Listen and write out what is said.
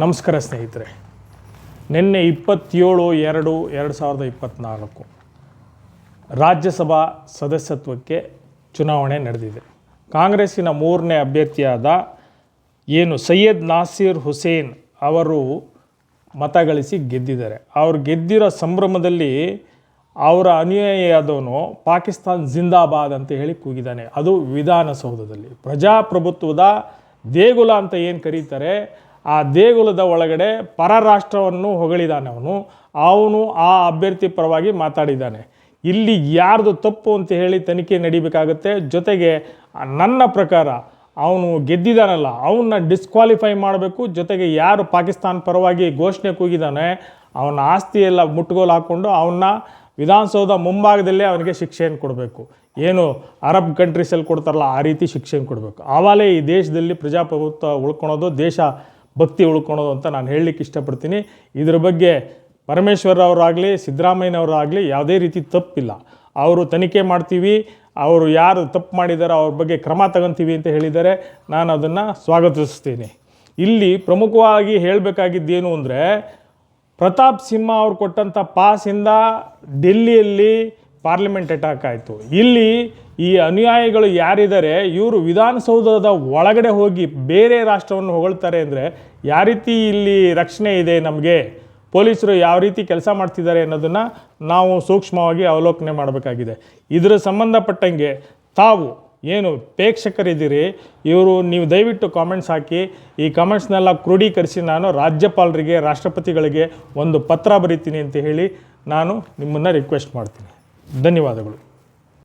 ನಮಸ್ಕಾರ ಸ್ನೇಹಿತರೆ. ನಿನ್ನೆ ಇಪ್ಪತ್ತೇಳು ಎರಡು ಎರಡು ಸಾವಿರದ ಇಪ್ಪತ್ತ್ನಾಲ್ಕು ರಾಜ್ಯಸಭಾ ಸದಸ್ಯತ್ವಕ್ಕೆ ಚುನಾವಣೆ ನಡೆದಿದೆ. ಕಾಂಗ್ರೆಸ್ಸಿನ ಮೂರನೇ ಅಭ್ಯರ್ಥಿಯಾದ ಏನು ಸೈಯದ್ ನಾಸೀರ್ ಹುಸೇನ್ ಅವರು ಮತಗಳಿಸಿ ಗೆದ್ದಿದ್ದಾರೆ. ಅವ್ರು ಗೆದ್ದಿರೋ ಸಂಭ್ರಮದಲ್ಲಿ ಅವರ ಅನುಯಾಯಿಯಾದವನು ಪಾಕಿಸ್ತಾನ್ ಜಿಂದಾಬಾದ್ ಅಂತ ಹೇಳಿ ಕೂಗಿದ್ದಾನೆ. ಅದು ವಿಧಾನಸೌಧದಲ್ಲಿ. ಪ್ರಜಾಪ್ರಭುತ್ವದ ದೇಗುಲ ಅಂತ ಏನು ಕರೀತಾರೆ? ಆ ದೇಗುಲದ ಒಳಗಡೆ ಪರರಾಷ್ಟ್ರವನ್ನು ಹೊಗಳಿದ್ದಾನೆ ಅವನು. ಅವನು ಆ ಅಭ್ಯರ್ಥಿ ಪರವಾಗಿ ಮಾತಾಡಿದ್ದಾನೆ ಇಲ್ಲಿ ಯಾರ್ದು ತಪ್ಪು ಅಂತ ಹೇಳಿ ತನಿಖೆ ನಡಿಬೇಕಾಗುತ್ತೆ. ಜೊತೆಗೆ ನನ್ನ ಪ್ರಕಾರ ಅವನು ಗೆದ್ದಿದ್ದಾನಲ್ಲ ಅವನ್ನ ಡಿಸ್ಕ್ವಾಲಿಫೈ ಮಾಡಬೇಕು. ಜೊತೆಗೆ ಯಾರು ಪಾಕಿಸ್ತಾನ ಪರವಾಗಿ ಘೋಷಣೆ ಕೂಗಿದ್ದಾನೆ ಅವನ ಆಸ್ತಿ ಎಲ್ಲ ಮುಟ್ಟುಗೋಲು ಹಾಕ್ಕೊಂಡು ಅವನ್ನ ವಿಧಾನಸೌಧ ಮುಂಭಾಗದಲ್ಲೇ ಅವನಿಗೆ ಶಿಕ್ಷೆಯನ್ನು ಕೊಡಬೇಕು. ಏನು ಅರಬ್ ಕಂಟ್ರೀಸಲ್ಲಿ ಕೊಡ್ತಾರಲ್ಲ, ಆ ರೀತಿ ಶಿಕ್ಷೆಯನ್ನು ಕೊಡಬೇಕು. ಆವಾಗಲೇ ಈ ದೇಶದಲ್ಲಿ ಪ್ರಜಾಪ್ರಭುತ್ವ ಉಳ್ಕೊಳೋದು ದೇಶ ಭಕ್ತಿ ಉಳ್ಕೊಳೋದು ಅಂತ ನಾನು ಹೇಳಲಿಕ್ಕೆ ಇಷ್ಟಪಡ್ತೀನಿ. ಇದ್ರ ಬಗ್ಗೆ ಪರಮೇಶ್ವರ್ ಅವರಾಗಲಿ ಸಿದ್ದರಾಮಯ್ಯನವರಾಗಲಿ ಯಾವುದೇ ರೀತಿ ತಪ್ಪಿಲ್ಲ. ಅವರು ತನಿಖೆ ಮಾಡ್ತೀವಿ, ಅವರು ಯಾರು ತಪ್ಪು ಮಾಡಿದಾರೋ ಅವ್ರ ಬಗ್ಗೆ ಕ್ರಮ ತಗೊಂತೀವಿ ಅಂತ ಹೇಳಿದ್ದಾರೆ. ನಾನು ಅದನ್ನು ಸ್ವಾಗತಿಸ್ತೀನಿ. ಇಲ್ಲಿ ಪ್ರಮುಖವಾಗಿ ಹೇಳಬೇಕಾಗಿದ್ದೇನು ಅಂದರೆ, ಪ್ರತಾಪ್ ಸಿಂಹ ಅವ್ರು ಕೊಟ್ಟಂಥ ಪಾಸಿಂದ ಡೆಲ್ಲಿಯಲ್ಲಿ ಪಾರ್ಲಿಮೆಂಟ್ ಅಟ್ಯಾಕ್ ಆಯಿತು. ಇಲ್ಲಿ ಈ ಅನುಯಾಯಿಗಳು ಯಾರಿದ್ದಾರೆ, ಇವರು ವಿಧಾನಸೌಧದ ಒಳಗಡೆ ಹೋಗಿ ಬೇರೆ ರಾಷ್ಟ್ರವನ್ನು ಹೊಗಳ್ತಾರೆ ಅಂದರೆ ಯಾವ ರೀತಿ ಇಲ್ಲಿ ರಕ್ಷಣೆ ಇದೆ ನಮಗೆ? ಪೊಲೀಸರು ಯಾವ ರೀತಿ ಕೆಲಸ ಮಾಡ್ತಿದ್ದಾರೆ ಅನ್ನೋದನ್ನು ನಾವು ಸೂಕ್ಷ್ಮವಾಗಿ ಅವಲೋಕನೆ ಮಾಡಬೇಕಾಗಿದೆ. ಇದರ ಸಂಬಂಧಪಟ್ಟಂಗೆ ತಾವು ಏನು ಪ್ರೇಕ್ಷಕರಿದ್ದೀರಿ? ಇವರು ನೀವು ದಯವಿಟ್ಟು ಕಾಮೆಂಟ್ಸ್ ಹಾಕಿ, ಈ ಕಾಮೆಂಟ್ಸ್ನೆಲ್ಲ ಕ್ರೋಢೀಕರಿಸಿ ನಾನು ರಾಜ್ಯಪಾಲರಿಗೆ, ರಾಷ್ಟ್ರಪತಿಗಳಿಗೆ ಒಂದು ಪತ್ರ ಬರಿತೀನಿ ಅಂತ ಹೇಳಿ ನಾನು ನಿಮ್ಮನ್ನು ರಿಕ್ವೆಸ್ಟ್ ಮಾಡ್ತೀನಿ. ಧನ್ಯವಾದಗಳು.